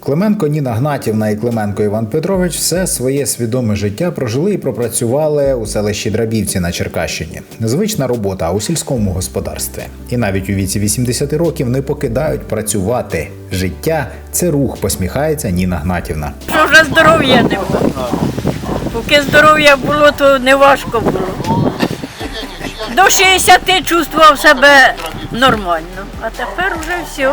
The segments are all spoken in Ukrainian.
Клименко Ніна Гнатівна і Клименко Іван Петрович все своє свідоме життя прожили і пропрацювали у селищі Драбівці на Черкащині. Звична робота у сільському господарстві. І навіть у віці 80 років не покидають працювати. Життя це рух, посміхається Ніна Гнатівна. Що вже здоров'я не було. Поки здоров'я було, то не важко було. До 60 чувствував себе нормально, а тепер вже все.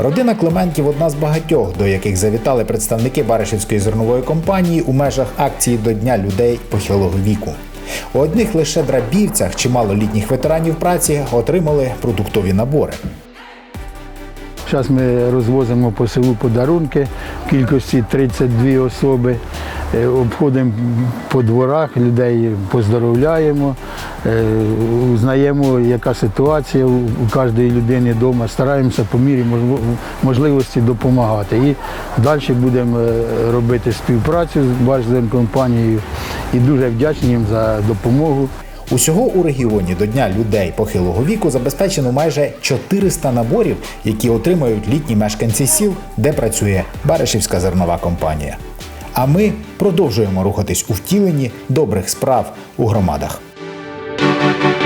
Родина Клименків одна з багатьох, до яких завітали представники Баришівської зернової компанії у межах акції до Дня людей похилого віку. У одних лише драбівцях чимало літніх ветеранів праці отримали продуктові набори. Зараз ми розвозимо по селу подарунки в кількості 32 особи. Е, Обходимо по дворах, людей поздоровляємо, е, узнаємо, яка ситуація у кожної людини вдома. Стараємося по мірі можливості допомагати. І далі будемо е, робити співпрацю з Башзенкомпанією і дуже вдячні їм за допомогу. Усього у регіоні до Дня людей похилого віку забезпечено майже 400 наборів, які отримають літні мешканці сіл, де працює Баришівська зернова компанія. А ми продовжуємо рухатись у втіленні добрих справ у громадах. Thank you.